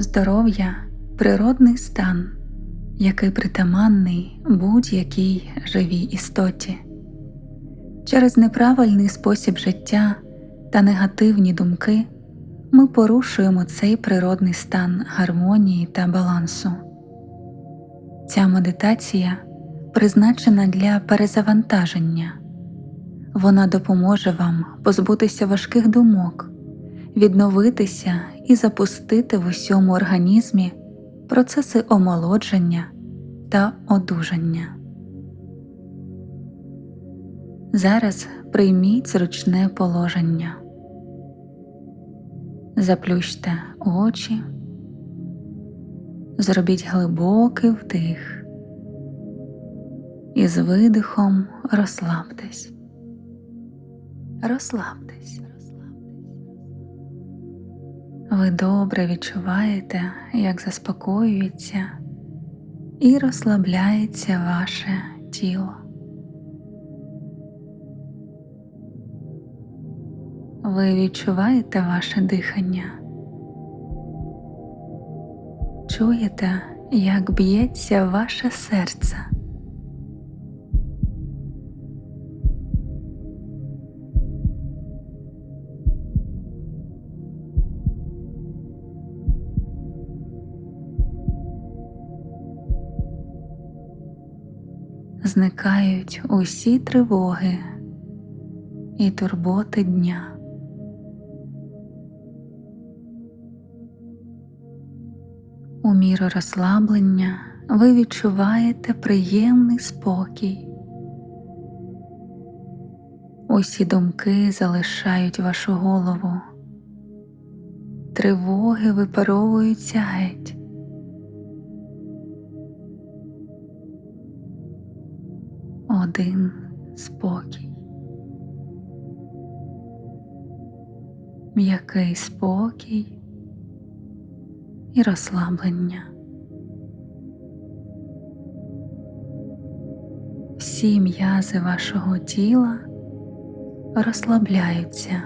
Здоров'я природний стан, який притаманний будь-якій живій істоті. Через неправильний спосіб життя та негативні думки ми порушуємо цей природний стан гармонії та балансу. Ця медитація призначена для перезавантаження. Вона допоможе вам позбутися важких думок, відновитися і запустити в усьому організмі процеси омолодження та одужання. Зараз прийміть зручне положення. Заплющте очі, зробіть глибокий вдих і з видихом розслабтесь. Розслабтесь. Ви добре відчуваєте, як заспокоюється і розслабляється ваше тіло. Ви відчуваєте ваше дихання. Чуєте, як б'ється ваше серце. Зникають усі тривоги і турботи дня. У міру розслаблення ви відчуваєте приємний спокій. Усі думки залишають вашу голову, тривоги випаровуються геть. Один спокій. М'який спокій і розслаблення. Всі м'язи вашого тіла розслабляються.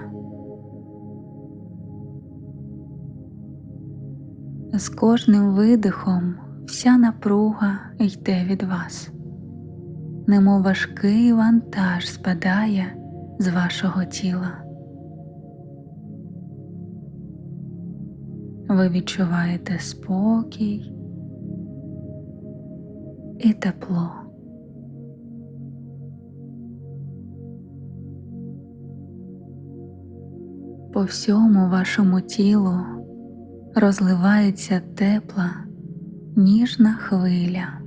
З кожним видихом вся напруга йде від вас, немов важкий вантаж спадає з вашого тіла. Ви відчуваєте спокій і тепло. По всьому вашому тілу розливається тепла, ніжна хвиля.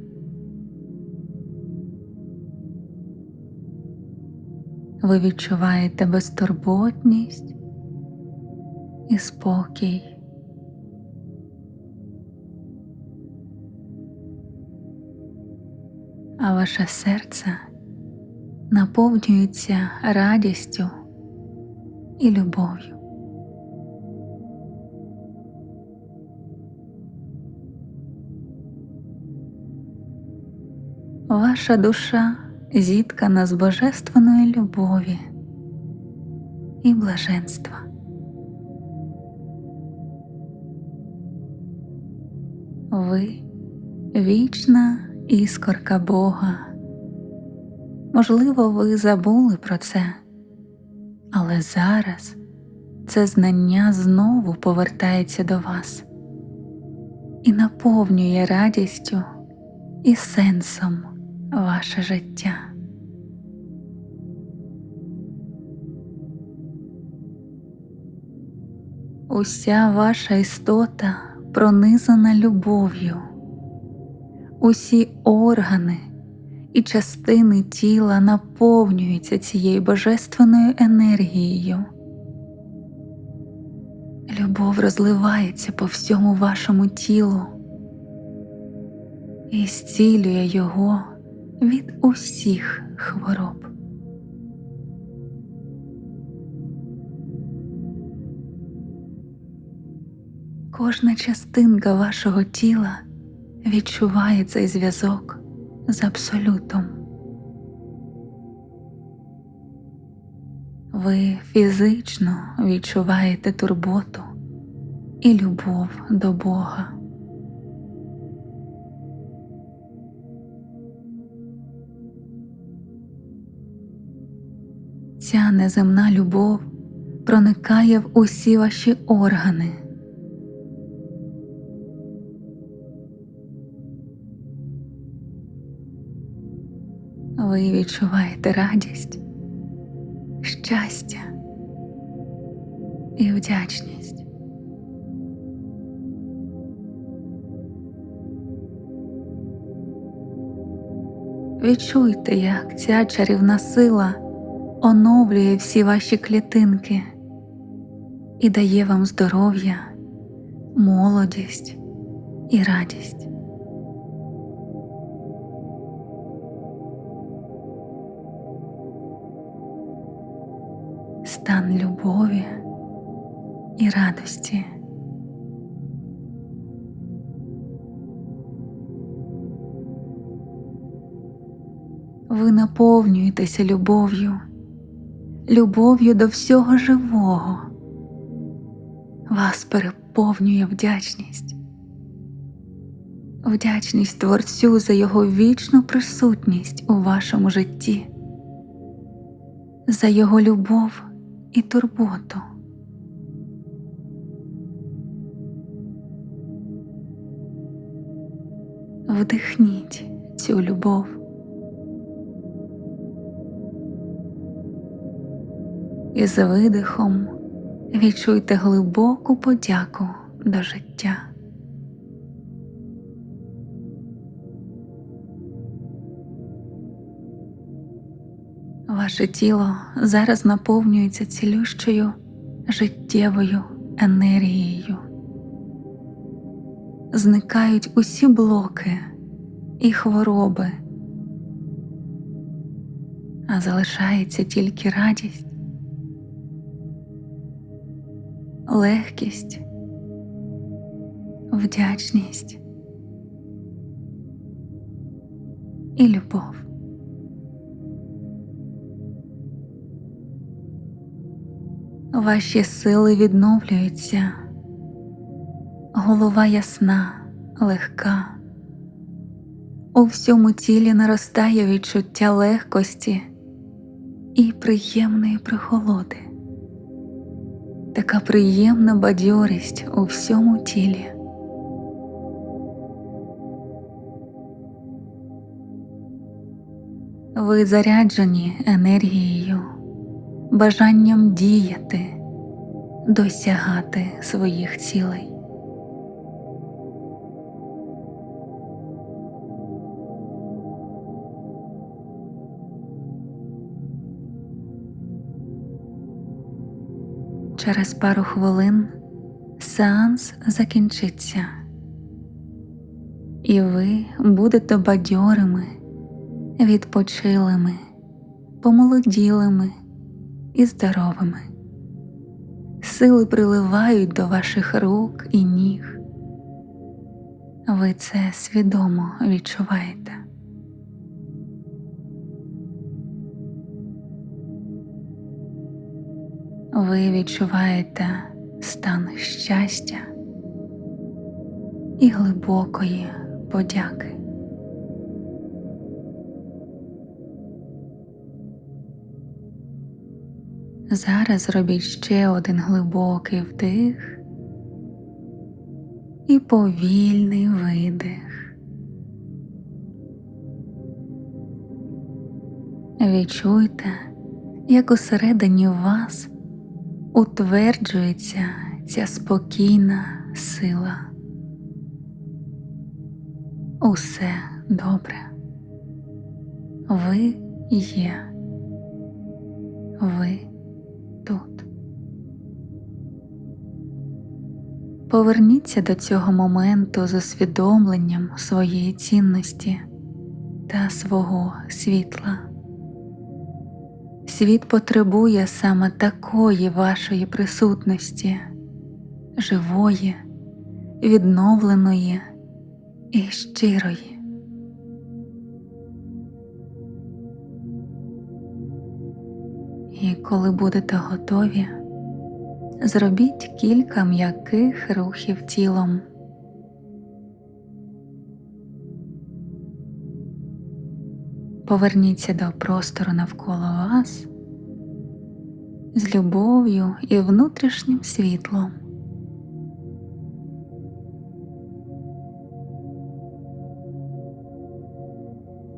Ви відчуваєте безтурботність і спокій. а ваше серце наповнюється радістю і любов'ю. Ваша душа зіткана з божественної любові і блаженства. Ви вічна іскорка Бога. Можливо, ви забули про це, але зараз це знання знову повертається до вас і наповнює радістю і сенсом ваше життя. Уся ваша істота пронизана любов'ю усі органи і частини тіла наповнюються цією божественною енергією. Любов розливається по всьому вашому тілу і зцілює його від усіх хвороб. Кожна частинка вашого тіла відчуває цей зв'язок з абсолютом. Ви фізично відчуваєте турботу і любов до Бога. Ця неземна любов проникає в усі ваші органи. Ви відчуваєте радість, щастя і вдячність. Відчуйте, як ця чарівна сила оновлює всі ваші клітинки і дає вам здоров'я, молодість і радість. Стан любові і радості. Ви наповнюєтеся любов'ю, любов'ю до всього живого. Вас переповнює вдячність, вдячність Творцю за його вічну присутність у вашому житті, за його любов і турботу. Вдихніть цю любов. І з видихом відчуйте глибоку подяку до життя. Ваше тіло зараз наповнюється цілющою життєвою енергією. Зникають усі блоки і хвороби, а залишається тільки радість, легкість, вдячність і любов. Ваші сили відновлюються, голова ясна, легка, у всьому тілі наростає відчуття легкості і приємної прихолоди, така приємна бадьорість у всьому тілі. Ви заряджені енергією бажанням діяти, досягати своїх цілей. Через пару хвилин сеанс закінчиться, і ви будете бадьорими, відпочилими, помолоділими і здоровими. Сили приливають до ваших рук і ніг. Ви це свідомо відчуваєте. Ви відчуваєте стан щастя і глибокої подяки. Зараз зробіть ще один глибокий вдих і повільний видих. Відчуйте, як усередині вас утверджується ця спокійна сила. Усе добре. Ви є. Ви тут. Поверніться до цього моменту з усвідомленням своєї цінності та свого світла. Світ потребує саме такої вашої присутності, живої, відновленої і щирої. І коли будете готові, зробіть кілька м'яких рухів тілом. Поверніться до простору навколо вас з любов'ю і внутрішнім світлом.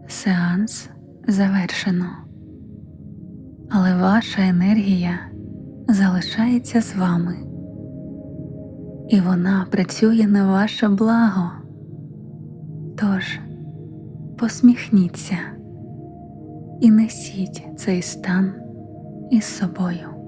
Сеанс завершено, але ваша енергія залишається з вами, і вона працює на ваше благо. Тож посміхніться і несіть цей стан із собою.